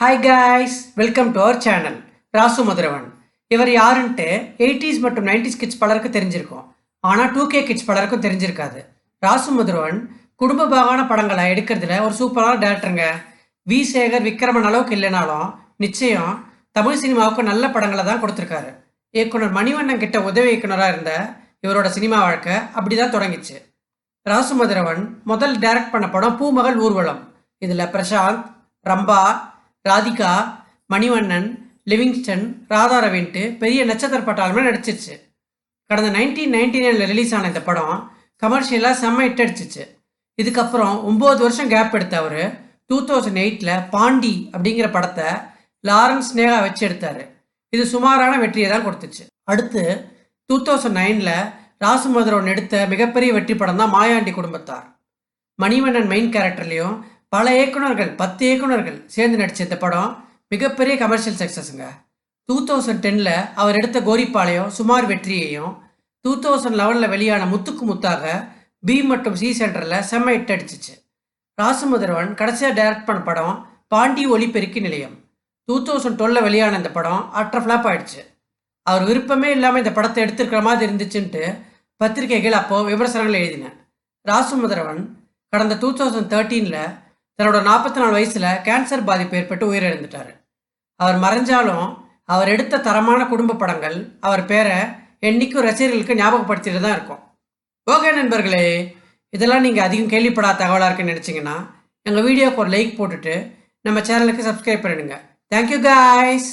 Hi guys welcome to our channel Rasu Madhuravan இவர் யாருன்ட்டு eighties மற்றும் நைன்டிஸ் கிட்ஸ் பலருக்கு தெரிஞ்சிருக்கும். ஆனால் டூ கே கிட்ஸ் பலருக்கும் தெரிஞ்சிருக்காது. ராசு மதுரவன் குடும்ப பாகான படங்களை எடுக்கிறதுல ஒரு சூப்பரான டேரக்டருங்க வி சேகர் விக்ரமன் அளவுக்கு இல்லைனாலும் நிச்சயம் தமிழ் சினிமாவுக்கு நல்ல படங்களை தான் கொடுத்துருக்காரு. இயக்குனர் மணிவண்ணன் கிட்ட உதவி இயக்குனராக இருந்த இவரோட சினிமா வாழ்க்கை அப்படி தான் தொடங்கிச்சு. ராசு மதுரவன் முதல் டைரக்ட் பண்ண படம் பூமகள் ஊர்வலம். இதில் பிரசாந்த் ரம்பா ராதிகா மணிவண்ணன் லிவிங்ஸ்டன் ராதா ரவின்ட்டு பெரிய நட்சத்திர பட்டாளமே நடிச்சிருச்சு கடந்த நைன்டீன் நைன்டி நைனில் ரிலீஸ் ஆன இந்த படம் கமர்ஷியலாக செம்ம ஹிட் அடிச்சிச்சு. இதுக்கப்புறம் ஒம்பது வருஷம் கேப் எடுத்த அவர். டூ தௌசண்ட் எயிட்டில் பாண்டி அப்படிங்கிற படத்தை லாரன்ஸ் நேகா வச்சு எடுத்தார். இது சுமாரான வெற்றியை தான் கொடுத்துச்சு. அடுத்து டூ தௌசண்ட் நைனில் ராசுமதுரன் எடுத்த மிகப்பெரிய வெற்றி படம் தான் மாயாண்டி குடும்பத்தார். மணிவண்ணன் மெயின் கேரக்டர்லேயும் பல இயக்குனர்கள் பத்து இயக்குனர்கள் சேர்ந்து நடித்த இந்த படம் மிகப்பெரிய கமர்ஷியல் சக்ஸஸுங்க டூ தௌசண்ட் டென்னில் அவர் எடுத்த கோரிப்பாளையம் சுமார் வெற்றியையும் டூ தௌசண்ட் லெவனில் வெளியான முத்துக்கு முத்தாக பி மற்றும் சி சென்டரில் செம்ம இட்டு அடிச்சிச்சு. ராசுமுதரவன் கடைசியாக டைரக்ட் பண்ண படம் பாண்டி ஒளிபெருக்கி நிலையம். டூ தௌசண்ட் டுவெலில் வெளியான இந்த படம் அற்ற ஃப்ளாப் ஆயிடுச்சு. அவர் விருப்பமே இல்லாமல் இந்த படத்தை எடுத்திருக்கிற மாதிரி இருந்துச்சுன்ட்டு பத்திரிகைகள் அப்போது விமர்சனங்கள் எழுதினேன் ராசுமுதரவன் கடந்த டூ தௌசண்ட் தேர்ட்டீனில் தன்னோட நாற்பத்தி நாலு வயசில் கேன்சர் பாதிப்பு ஏற்பட்டு உயிரிழந்துட்டார். அவர் மறைஞ்சாலும் அவர் எடுத்த தரமான குடும்ப படங்கள் அவர் பேரை என்னைக்கும் ரசிகர்களுக்கு ஞாபகப்படுத்திட்டு தான் இருக்கும். ஓகே நண்பர்களே இதெல்லாம் நீங்கள் அதிகம் கேள்விப்படாத தகவலாக இருக்குன்னு நினச்சிங்கன்னா எங்கள் வீடியோக்கு ஒரு லைக் போட்டுட்டு நம்ம சேனலுக்கு சப்ஸ்கிரைப் பண்ணிடுங்க. Thank you guys